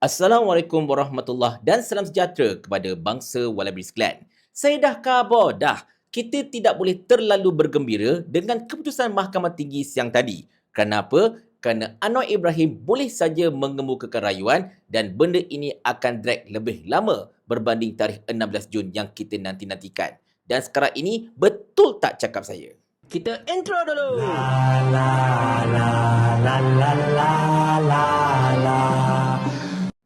Assalamualaikum warahmatullahi dan salam sejahtera kepada bangsa Wallaby sekalian. Saya dah khabar dah, kita tidak boleh terlalu bergembira dengan keputusan Mahkamah Tinggi siang tadi. Kenapa? Kerana Anwar Ibrahim boleh saja mengemukakan rayuan dan benda ini akan drag lebih lama berbanding tarikh 16 Jun yang kita nanti-nantikan. Dan sekarang ini betul tak cakap saya? Kita intro dulu.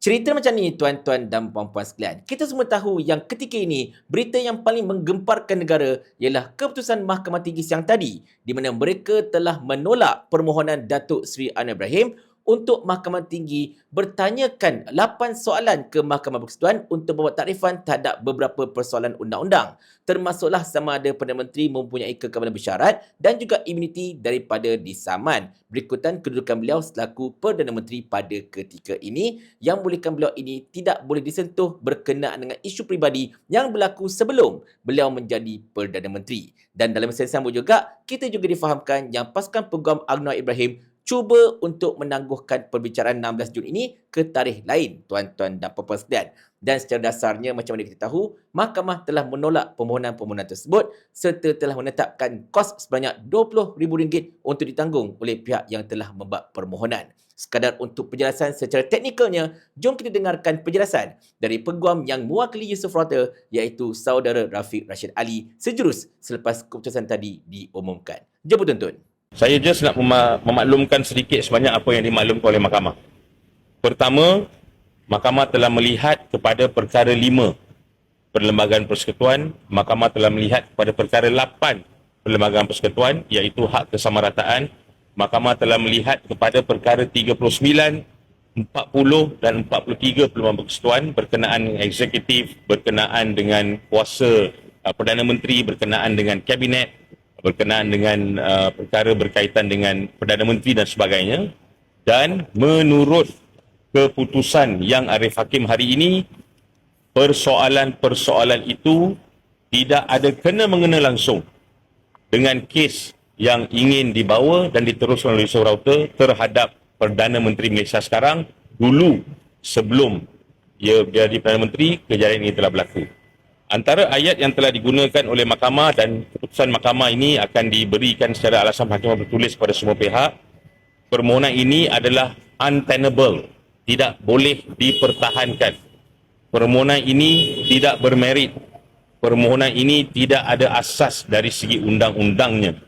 Cerita macam ni tuan-tuan dan puan-puan sekalian. Kita semua tahu yang ketika ini berita yang paling menggemparkan negara ialah keputusan Mahkamah Tinggi siang tadi di mana mereka telah menolak permohonan Datuk Seri Anwar Ibrahim untuk Mahkamah Tinggi bertanyakan 8 soalan ke Mahkamah Persekutuan untuk membuat takrifan terhadap beberapa persoalan undang-undang termasuklah sama ada Perdana Menteri mempunyai kekabalan bersyarat dan juga imuniti daripada disaman. Berikutan kedudukan beliau selaku Perdana Menteri pada ketika ini yang bolehkan beliau ini tidak boleh disentuh berkenaan dengan isu peribadi yang berlaku sebelum beliau menjadi Perdana Menteri. Dan dalam yang sama juga, kita juga difahamkan yang pasukan peguam Anwar Ibrahim cuba untuk menangguhkan perbicaraan 16 Jun ini ke tarikh lain, tuan-tuan dan puan-puan sekalian. Dan secara dasarnya, macam mana kita tahu, mahkamah telah menolak permohonan-permohonan tersebut serta telah menetapkan kos sebanyak RM20,000 untuk ditanggung oleh pihak yang telah membuat permohonan. Sekadar untuk penjelasan secara teknikalnya, jom kita dengarkan penjelasan dari peguam yang mewakili Yusof Rota iaitu saudara Rafiq Rashid Ali sejurus selepas keputusan tadi diumumkan. Jom tonton. Saya just nak memaklumkan sedikit sebanyak apa yang dimaklumkan oleh mahkamah. Pertama, mahkamah telah melihat kepada perkara lima perlembagaan persekutuan, mahkamah telah melihat kepada perkara lapan perlembagaan persekutuan iaitu hak kesamarataan, mahkamah telah melihat kepada perkara 39, 40 dan 43 perlembagaan persekutuan berkenaan eksekutif, berkenaan dengan kuasa uh, Perdana Menteri, berkenaan dengan kabinet, berkenaan dengan uh, perkara berkaitan dengan Perdana Menteri dan sebagainya dan menurut keputusan yang Arif Hakim hari ini persoalan-persoalan itu tidak ada kena mengena langsung dengan kes yang ingin dibawa dan diteruskan oleh Yusuf Rauta terhadap Perdana Menteri Malaysia sekarang dulu sebelum ia menjadi Perdana Menteri kejadian ini telah berlaku. Antara ayat yang telah digunakan oleh mahkamah dan keputusan mahkamah ini akan diberikan secara alasan mahkamah bertulis kepada semua pihak. Permohonan ini adalah untenable, tidak boleh dipertahankan. Permohonan ini tidak bermerit. Permohonan ini tidak ada asas dari segi undang-undangnya.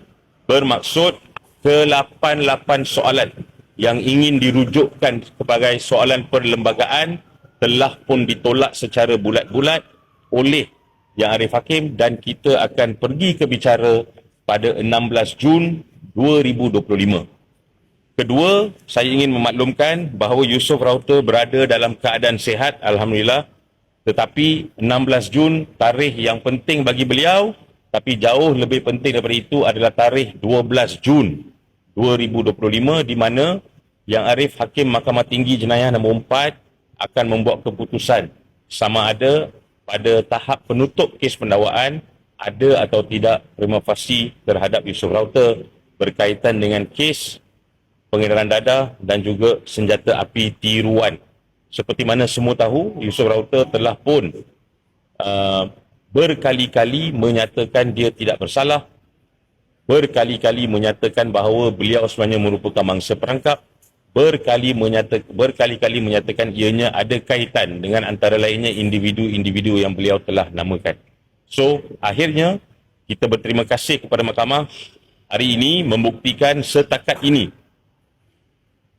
Bermaksud ke-88 soalan yang ingin dirujukkan sebagai soalan perlembagaan telah pun ditolak secara bulat-bulat oleh Yang Arif Hakim dan kita akan pergi ke bicara pada 16 Jun 2025. Kedua, saya ingin memaklumkan bahawa Yusof Rauta berada dalam keadaan sehat, Alhamdulillah. Tetapi 16 Jun, tarikh yang penting bagi beliau, tapi jauh lebih penting daripada itu adalah tarikh 12 Jun 2025 di mana Yang Arif Hakim Mahkamah Tinggi Jenayah nombor 4 akan membuat keputusan sama ada pada tahap penutup kes pendakwaan ada atau tidak prima facie terhadap Yusuf Rauta berkaitan dengan kes pengedaran dada dan juga senjata api tiruan. Seperti mana semua tahu, Yusuf Rauta telah pun uh, berkali-kali menyatakan dia tidak bersalah, berkali-kali menyatakan bahawa beliau sebenarnya merupakan mangsa perangkap, berkali menyata, berkali-kali menyatakan ianya ada kaitan dengan antara lainnya individu-individu yang beliau telah namakan. So, akhirnya kita berterima kasih kepada mahkamah hari ini membuktikan setakat ini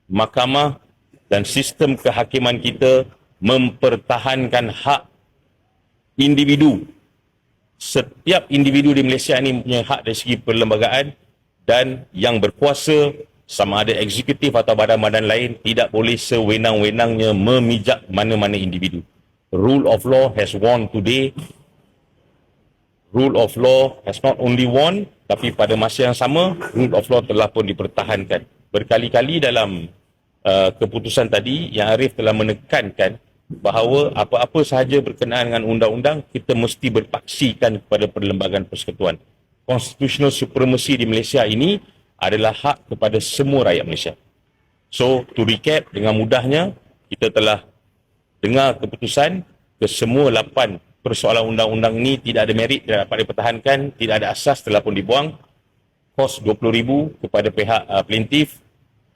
mahkamah dan sistem kehakiman kita mempertahankan hak individu. Setiap individu di Malaysia ini punya hak dari segi perlembagaan dan yang berkuasa sama ada eksekutif atau badan-badan lain tidak boleh sewenang-wenangnya memijak mana-mana individu. Rule of law has won today. Rule of law has not only won, tapi pada masa yang sama, rule of law telah pun dipertahankan. Berkali-kali dalam uh, keputusan tadi, yang Arif telah menekankan bahawa apa-apa sahaja berkenaan dengan undang-undang, kita mesti berpaksikan kepada perlembagaan persekutuan. Constitutional supremacy di Malaysia ini adalah hak kepada semua rakyat Malaysia. So, to recap dengan mudahnya, kita telah dengar keputusan ke semua lapan persoalan undang-undang ini tidak ada merit, tidak dapat dipertahankan, tidak ada asas telah pun dibuang. Kos RM20,000 kepada pihak uh, plaintiff.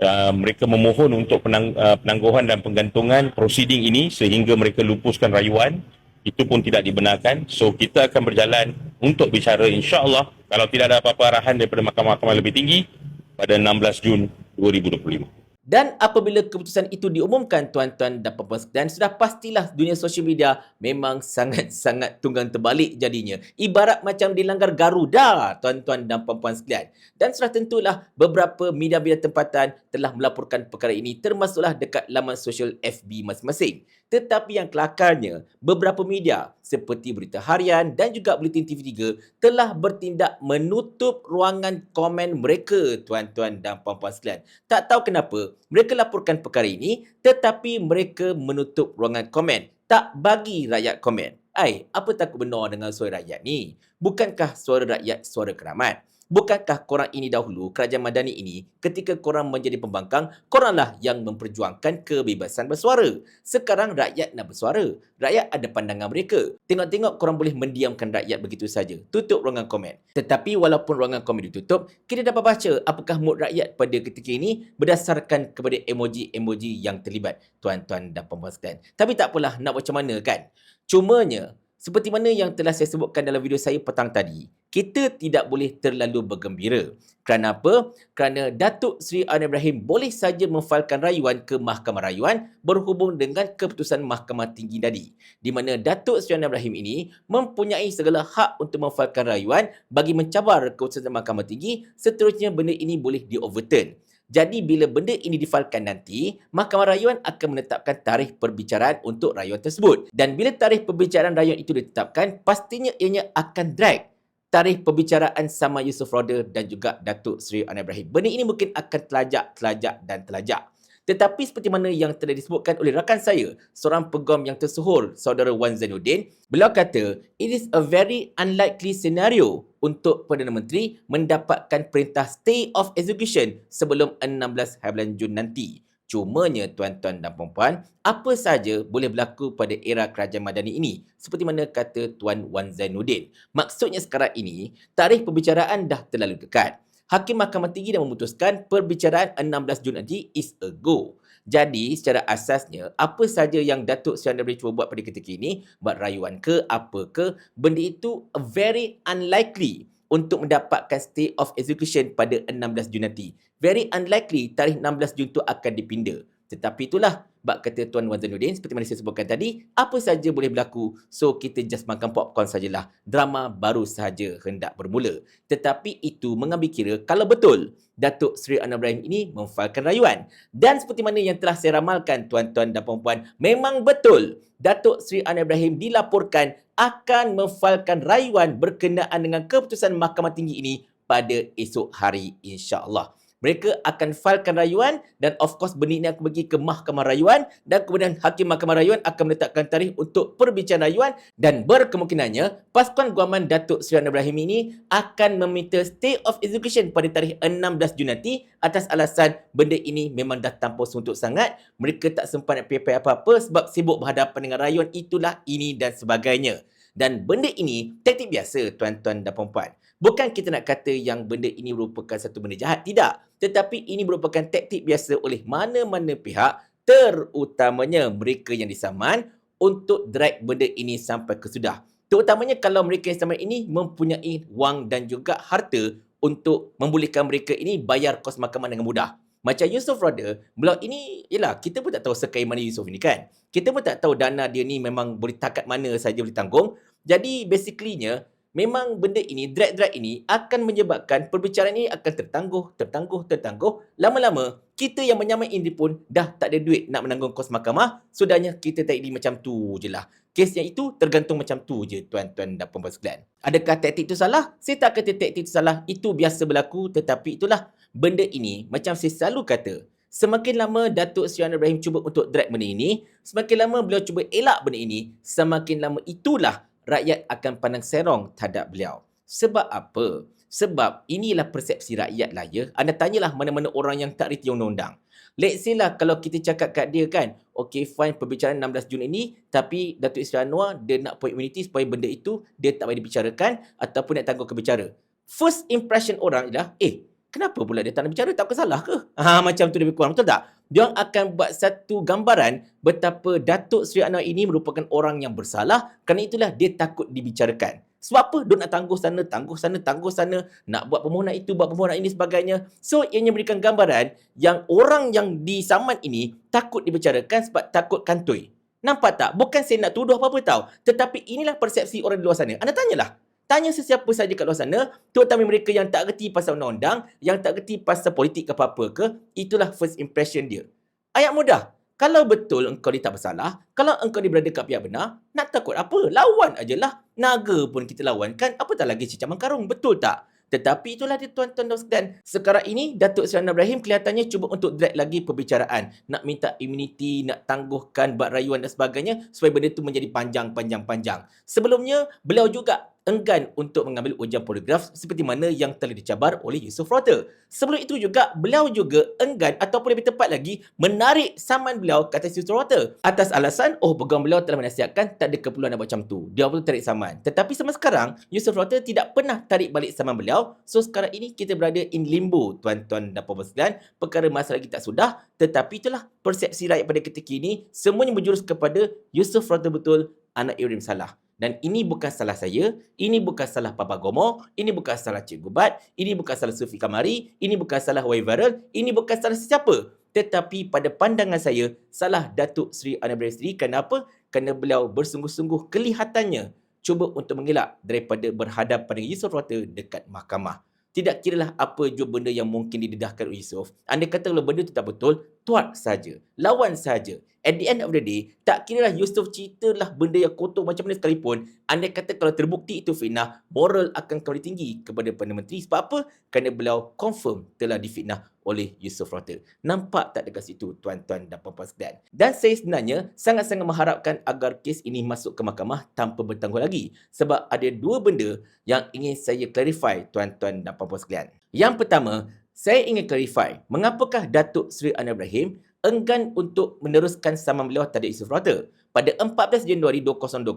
Uh, mereka memohon untuk penang, uh, penangguhan dan penggantungan prosiding ini sehingga mereka lupuskan rayuan. Itu pun tidak dibenarkan. So kita akan berjalan untuk bicara insya-Allah kalau tidak ada apa-apa arahan daripada mahkamah-mahkamah lebih tinggi pada 16 Jun 2025. Dan apabila keputusan itu diumumkan tuan-tuan dan puan-puan sekalian, sudah pastilah dunia sosial media memang sangat-sangat tunggang terbalik jadinya. Ibarat macam dilanggar Garuda tuan-tuan dan puan-puan sekalian. Dan sudah tentulah beberapa media-media tempatan telah melaporkan perkara ini termasuklah dekat laman sosial FB masing-masing. Tetapi yang kelakarnya, beberapa media seperti Berita Harian dan juga Buletin TV3 telah bertindak menutup ruangan komen mereka, tuan-tuan dan puan-puan sekalian. Tak tahu kenapa mereka laporkan perkara ini tetapi mereka menutup ruangan komen. Tak bagi rakyat komen. Ai, apa takut benar dengan suara rakyat ni? Bukankah suara rakyat suara keramat? Bukankah korang ini dahulu, kerajaan Madani ini, ketika korang menjadi pembangkang, koranglah yang memperjuangkan kebebasan bersuara. Sekarang rakyat nak bersuara. Rakyat ada pandangan mereka. Tengok-tengok korang boleh mendiamkan rakyat begitu saja. Tutup ruangan komen. Tetapi walaupun ruangan komen ditutup, kita dapat baca apakah mood rakyat pada ketika ini berdasarkan kepada emoji-emoji yang terlibat. Tuan-tuan dan sekalian. Tapi tak apalah, nak macam mana kan? Cumanya, seperti mana yang telah saya sebutkan dalam video saya petang tadi, kita tidak boleh terlalu bergembira. Kerana apa? Kerana Datuk Seri Anwar Ibrahim boleh saja memfailkan rayuan ke Mahkamah Rayuan berhubung dengan keputusan Mahkamah Tinggi tadi. Di mana Datuk Seri Anwar Ibrahim ini mempunyai segala hak untuk memfailkan rayuan bagi mencabar keputusan Mahkamah Tinggi, seterusnya benda ini boleh di-overturn. Jadi bila benda ini difailkan nanti, Mahkamah Rayuan akan menetapkan tarikh perbicaraan untuk rayuan tersebut. Dan bila tarikh perbicaraan rayuan itu ditetapkan, pastinya ianya akan drag tarikh perbicaraan sama Yusof Roda dan juga Datuk Seri Anwar Ibrahim. Benda ini mungkin akan telajak, telajak dan telajak. Tetapi seperti mana yang telah disebutkan oleh rakan saya, seorang pegam yang tersuhur, saudara Wan Zainuddin, beliau kata, it is a very unlikely scenario untuk Perdana Menteri mendapatkan perintah stay of execution sebelum 16 hari bulan Jun nanti. Cumanya tuan-tuan dan puan-puan, apa saja boleh berlaku pada era kerajaan Madani ini seperti mana kata Tuan Wan Zainuddin. Maksudnya sekarang ini, tarikh perbicaraan dah terlalu dekat. Hakim Mahkamah Tinggi dah memutuskan perbicaraan 16 Jun nanti is a go. Jadi secara asasnya apa saja yang Datuk Seri Anwar cuba buat pada ketika ini, buat rayuan ke apa ke, benda itu very unlikely untuk mendapatkan stay of execution pada 16 Jun nanti. Very unlikely tarikh 16 Jun itu akan dipinda. Tetapi itulah bak kata Tuan Wan Zainuddin seperti mana saya sebutkan tadi, apa saja boleh berlaku. So kita just makan popcorn sajalah. Drama baru sahaja hendak bermula. Tetapi itu mengambil kira kalau betul Datuk Seri Anwar Ibrahim ini memfailkan rayuan. Dan seperti mana yang telah saya ramalkan tuan-tuan dan puan-puan, memang betul Datuk Seri Anwar Ibrahim dilaporkan akan memfailkan rayuan berkenaan dengan keputusan Mahkamah Tinggi ini pada esok hari insya-Allah mereka akan filekan rayuan dan of course benda ini akan pergi ke mahkamah rayuan dan kemudian hakim mahkamah rayuan akan menetapkan tarikh untuk perbicaraan rayuan dan berkemungkinannya pasukan guaman Datuk Seri Ibrahim ini akan meminta stay of execution pada tarikh 16 Jun nanti atas alasan benda ini memang dah tanpa suntuk sangat. Mereka tak sempat nak pay apa-apa sebab sibuk berhadapan dengan rayuan itulah ini dan sebagainya. Dan benda ini taktik biasa tuan-tuan dan puan-puan Bukan kita nak kata yang benda ini merupakan satu benda jahat. Tidak. Tetapi ini merupakan taktik biasa oleh mana-mana pihak terutamanya mereka yang disaman untuk drag benda ini sampai ke sudah. Terutamanya kalau mereka yang saman ini mempunyai wang dan juga harta untuk membolehkan mereka ini bayar kos mahkamah dengan mudah. Macam Yusof Roda, beliau ini, yelah, kita pun tak tahu sekaya mana Yusof ini kan. Kita pun tak tahu dana dia ni memang boleh takat mana saja boleh tanggung. Jadi basically-nya, memang benda ini, drag-drag ini akan menyebabkan perbicaraan ini akan tertangguh, tertangguh, tertangguh. Lama-lama, kita yang menyamai ini pun dah tak ada duit nak menanggung kos mahkamah. Sudahnya kita tak ini macam tu je lah. Kes yang itu tergantung macam tu je tuan-tuan dan puan-puan sekalian. Adakah taktik itu salah? Saya tak kata taktik itu salah. Itu biasa berlaku tetapi itulah benda ini macam saya selalu kata. Semakin lama Datuk Seri Anwar Ibrahim cuba untuk drag benda ini, semakin lama beliau cuba elak benda ini, semakin lama itulah rakyat akan pandang serong terhadap beliau. Sebab apa? Sebab inilah persepsi rakyat lah ya. Anda tanyalah mana-mana orang yang tak reti undang-undang. Let's say lah kalau kita cakap kat dia kan, okay fine perbicaraan 16 Jun ini, tapi Datuk Seri Anwar dia nak point immunity supaya benda itu dia tak boleh dibicarakan ataupun nak tangguh ke bicara. First impression orang ialah, eh kenapa pula dia tak nak bicara? Tak salah ke? Ha, macam tu lebih kurang, betul tak? Dia akan buat satu gambaran betapa Datuk Seri Anwar ini merupakan orang yang bersalah kerana itulah dia takut dibicarakan. Sebab apa? Dia nak tangguh sana, tangguh sana, tangguh sana, nak buat permohonan itu, buat permohonan ini sebagainya. So, ianya memberikan gambaran yang orang yang disaman ini takut dibicarakan sebab takut kantoi. Nampak tak? Bukan saya nak tuduh apa-apa tau. Tetapi inilah persepsi orang di luar sana. Anda tanyalah. Tanya sesiapa saja kat luar sana, terutama mereka yang tak reti pasal undang-undang, yang tak reti pasal politik ke apa-apa ke, itulah first impression dia. Ayat mudah. Kalau betul engkau ni tak bersalah, kalau engkau ni berada kat pihak benar, nak takut apa? Lawan ajalah. Naga pun kita lawan kan, apatah lagi cicak mengkarung, betul tak? Tetapi itulah dia tuan-tuan dan sekalian. Sekarang ini, Datuk Seri Anwar Ibrahim kelihatannya cuba untuk drag lagi perbicaraan. Nak minta immunity, nak tangguhkan bak rayuan dan sebagainya supaya benda itu menjadi panjang-panjang-panjang. Sebelumnya, beliau juga enggan untuk mengambil ujian poligraf seperti mana yang telah dicabar oleh Yusof Rota. Sebelum itu juga, beliau juga enggan ataupun lebih tepat lagi menarik saman beliau ke atas Yusof Rota. Atas alasan, oh peguam beliau telah menasihatkan tak ada keperluan macam tu. Dia perlu tarik saman. Tetapi sama sekarang, Yusof Rota tidak pernah tarik balik saman beliau. So sekarang ini kita berada in limbo, tuan-tuan dan puan sekalian. Perkara masalah kita tak sudah, tetapi itulah persepsi rakyat pada ketika ini. Semuanya berjurus kepada Yusof Rota betul anak Ibrahim Salah. Dan ini bukan salah saya, ini bukan salah Papa Gomo, ini bukan salah Cik Gubat, ini bukan salah Sufi Kamari, ini bukan salah Wai Viral, ini bukan salah sesiapa. Tetapi pada pandangan saya, salah Datuk Seri Anwar Sri kenapa? Kerana beliau bersungguh-sungguh kelihatannya cuba untuk mengelak daripada berhadapan dengan Yusof Rota dekat mahkamah. Tidak kiralah apa jua benda yang mungkin didedahkan oleh Yusof. Anda kata kalau benda itu tak betul, tuat saja. Lawan saja. At the end of the day, tak kiralah Yusof ceritalah benda yang kotor macam mana sekalipun, anda kata kalau terbukti itu fitnah, moral akan kembali tinggi kepada Perdana Menteri. Sebab apa? Kerana beliau confirm telah difitnah oleh Yusof Rota. Nampak tak dekat situ, tuan-tuan dan puan-puan sekalian? Dan saya sebenarnya sangat-sangat mengharapkan agar kes ini masuk ke mahkamah tanpa bertangguh lagi. Sebab ada dua benda yang ingin saya clarify, tuan-tuan dan puan-puan sekalian. Yang pertama, saya ingin clarify, mengapakah Datuk Seri Anwar Ibrahim enggan untuk meneruskan saman beliau terhadap Yusof Rota. Pada 14 Januari 2020,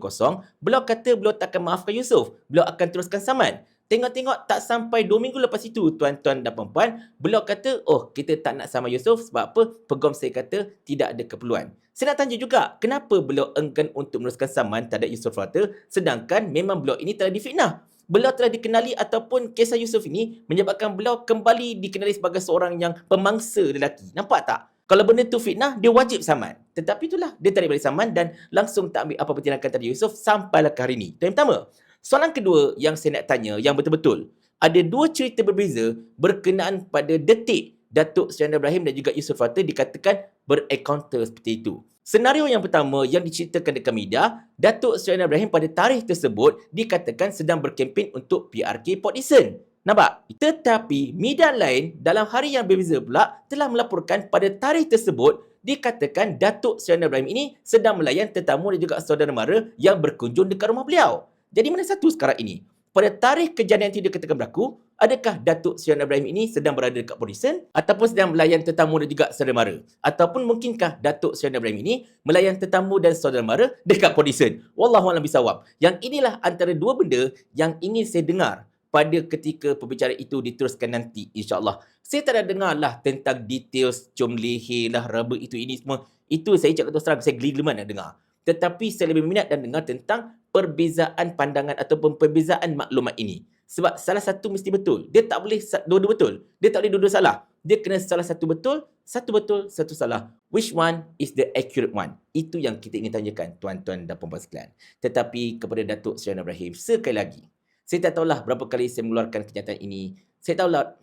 beliau kata beliau takkan maafkan Yusof. Beliau akan teruskan saman. Tengok-tengok tak sampai 2 minggu lepas itu, tuan-tuan dan puan-puan, beliau kata, oh kita tak nak sama Yusof sebab apa? Pegom saya kata tidak ada keperluan. Saya nak tanya juga, kenapa beliau enggan untuk meneruskan saman terhadap Yusof Rota sedangkan memang beliau ini telah difitnah? Beliau telah dikenali ataupun kisah Yusof ini menyebabkan beliau kembali dikenali sebagai seorang yang pemangsa lelaki. Nampak tak? Kalau benda tu fitnah, dia wajib saman. Tetapi itulah, dia tarik balik saman dan langsung tak ambil apa-apa tindakan tadi Yusof sampailah ke hari ini. Itu yang pertama. Soalan kedua yang saya nak tanya, yang betul-betul. Ada dua cerita berbeza berkenaan pada detik Datuk Seri Ibrahim dan juga Yusof Rata dikatakan berencounter seperti itu. Senario yang pertama yang diceritakan dekat media, Datuk Seri Ibrahim pada tarikh tersebut dikatakan sedang berkempen untuk PRK Port Dickson. Nampak? Tetapi media lain dalam hari yang berbeza pula telah melaporkan pada tarikh tersebut dikatakan Datuk Seri Ibrahim ini sedang melayan tetamu dan juga saudara mara yang berkunjung dekat rumah beliau. Jadi mana satu sekarang ini? Pada tarikh kejadian tidak dikatakan berlaku, adakah Datuk Seri Ibrahim ini sedang berada dekat Polisen ataupun sedang melayan tetamu dan juga saudara mara? Ataupun mungkinkah Datuk Seri Ibrahim ini melayan tetamu dan saudara mara dekat Polisen? Wallahualam bisawab. Yang inilah antara dua benda yang ingin saya dengar pada ketika perbicaraan itu diteruskan nanti insyaAllah. Saya tak ada dengar lah tentang details jom leher lah, raba itu ini semua. Itu saya cakap terus terang, saya geli geliman nak dengar. Tetapi saya lebih minat dan dengar tentang perbezaan pandangan ataupun perbezaan maklumat ini. Sebab salah satu mesti betul. Dia tak boleh dua-dua betul. Dia tak boleh dua-dua salah. Dia kena salah satu betul, satu betul, satu salah. Which one is the accurate one? Itu yang kita ingin tanyakan tuan-tuan dan puan-puan sekalian. Tetapi kepada Datuk Seri Ibrahim, sekali lagi, saya tak tahulah berapa kali saya mengeluarkan kenyataan ini. Saya tahulah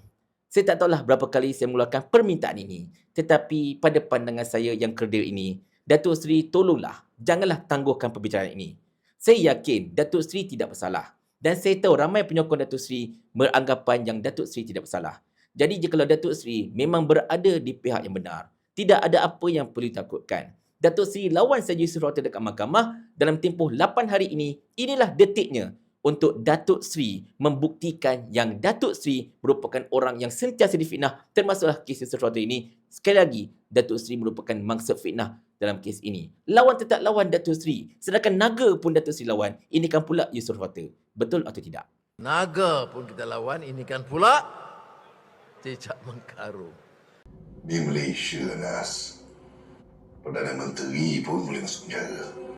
saya tak tahulah berapa kali saya mengeluarkan permintaan ini. Tetapi pada pandangan saya yang kerdil ini, Datuk Seri tolonglah janganlah tangguhkan perbicaraan ini. Saya yakin Datuk Seri tidak bersalah. Dan saya tahu ramai penyokong Datuk Seri beranggapan yang Datuk Seri tidak bersalah. Jadi jika Datuk Seri memang berada di pihak yang benar, tidak ada apa yang perlu ditakutkan. Datuk Seri lawan saja Yusuf Rota dekat mahkamah dalam tempoh 8 hari ini, inilah detiknya untuk Datuk Seri membuktikan yang Datuk Seri merupakan orang yang sentiasa difitnah termasuklah kes Rota ini. Sekali lagi, Datuk Seri merupakan mangsa fitnah dalam kes ini. Lawan tetap lawan Datuk Seri. Sedangkan naga pun Datuk Seri lawan. Ini kan pula Yusuf Rota. Betul atau tidak? Naga pun kita lawan, ini kan pula cicak mengkarung. Di Malaysia, Nas. Perdana Menteri pun boleh masuk penjara.